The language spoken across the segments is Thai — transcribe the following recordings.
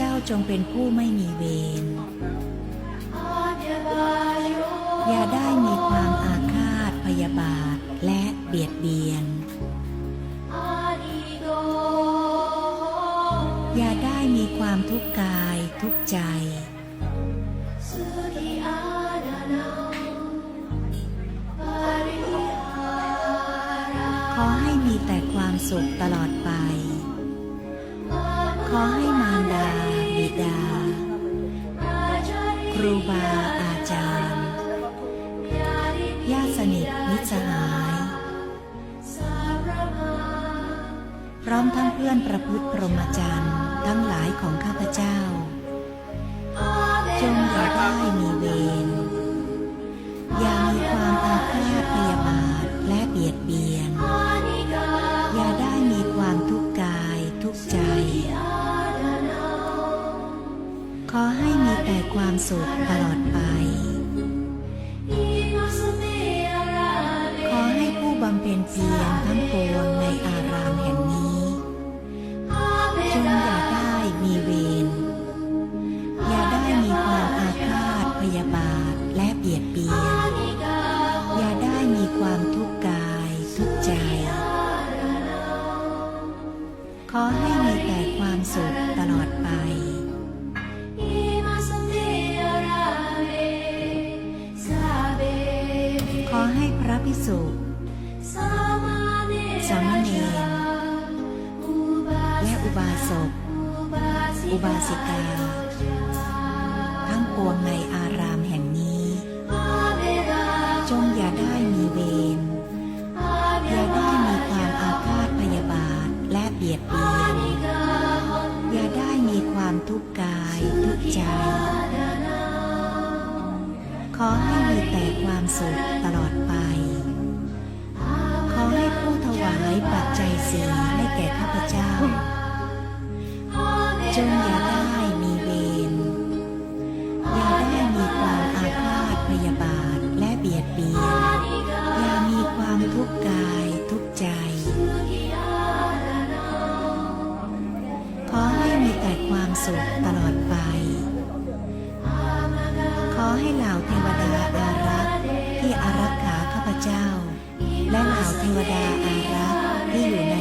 เจ้าจงเป็นผู้ไม่มีเวร อย่าได้มีความอาฆาตพยาบาทและเบียดเบียน อย่าได้มีความทุกข์กายทุกข์ใจ ขอให้มีแต่ความสุขตลอดไป ขอให้มารดาบิดา ครูบาอาจารย์ญาติสนิทมิตรสหาย พร้อมทั้งเพื่อนประพฤติพรหมจรรย์ทั้งหลายของข้าพเจ้า จงอย่าได้มีเวรอย่ามีความอา เพียรทั้งปวงในอารามแห่งนี้จงอย่าได้มีเวรอย่าได้มีความอาฆาตพยาบาทและเบียดเบียน อย่าได้มีความทุกข์กายทุกข์ใจ ขอให้มีแต่ความสุขตลอดไปขอให้พระภิกษุ อุบาสิกา ทั้งปวงในอารามแห่งนี้ จงอย่าได้มีเวรอย่าได้มีความอาฆาตพยาบาทและเบียดเบียน อย่าได้มีความทุกข์กายทุกข์ใจ ขอให้มีแต่ความสุขตลอดไป ขอให้ผู้ถวายปัจจัยสีให้แก่ข้าพเจ้า เจ้า และเหล่าเทวดาอารักษ์ที่อยู่ใน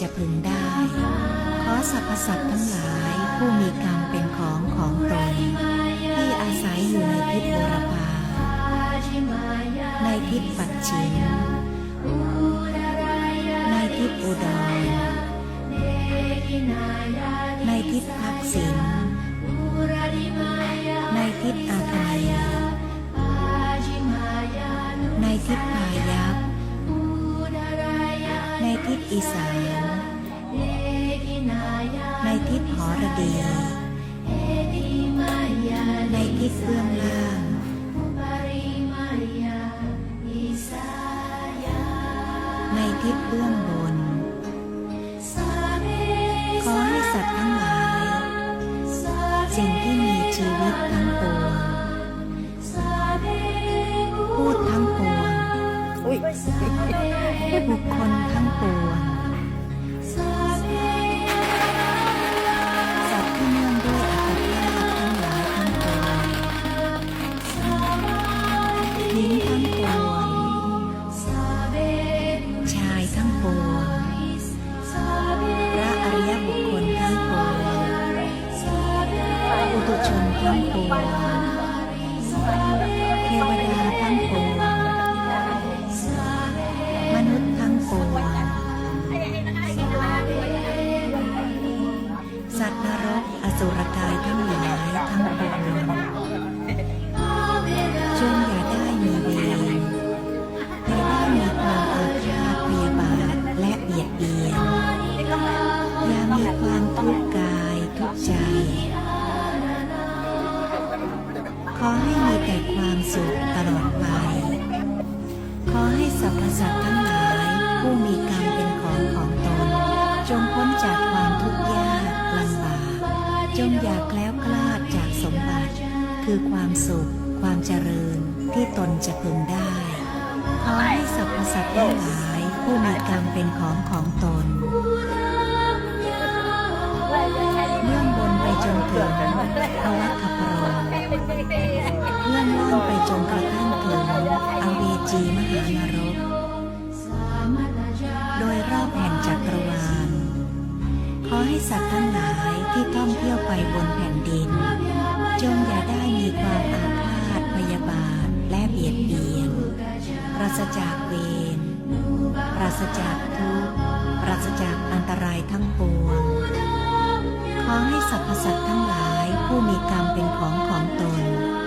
จะพึงได้ ขอสรรพสัตว์ทั้งหลายผู้มีกรรมเป็นของของตนที่อาศัยอยู่ในทิศบุรพาในทิศปัจฉิมในทิศอุดรในทิศพักษิณใน อีสาน ในทิศหอระดี ในทิศเบื้องล่างในทิศเบื้องายทั้งปวงพระอริยบุคคลทั้งปวงปุถุชนทั้งปวง ใจ ขอให้มีแต่ความสุขตลอดไป ขอให้สรรพสัตว์ทั้งหลายผู้มีกรรมเป็นของของตน จงพ้นจากความทุกข์ยากลำบาก จงอย่าแคล้วคลาดจากสมบัติ คือความสุข ความเจริญที่ตนจะพึงได้ ขอให้สรรพสัตว์ทั้งหลายผู้มีกรรมเป็นของของตน จนถึงพระวัคคพรหมเบื้องล่างไปจนกระทั่งถึงอเวจีมหานรก โดยรอบแห่งจักรวาล ขอให้สัตว์ทั้งหลายที่ท่องเที่ยวไปบนแผ่นดิน จงอย่าได้มีความอาฆาตพยาบาทและเบียดเบียน ปราศจากเวร ปราศจากทุกข์ ปราศจากอันตรายทั้งปวง ขอให้สรรพสัตว์ทั้งหลายผู้มีกรรมเป็นของของตน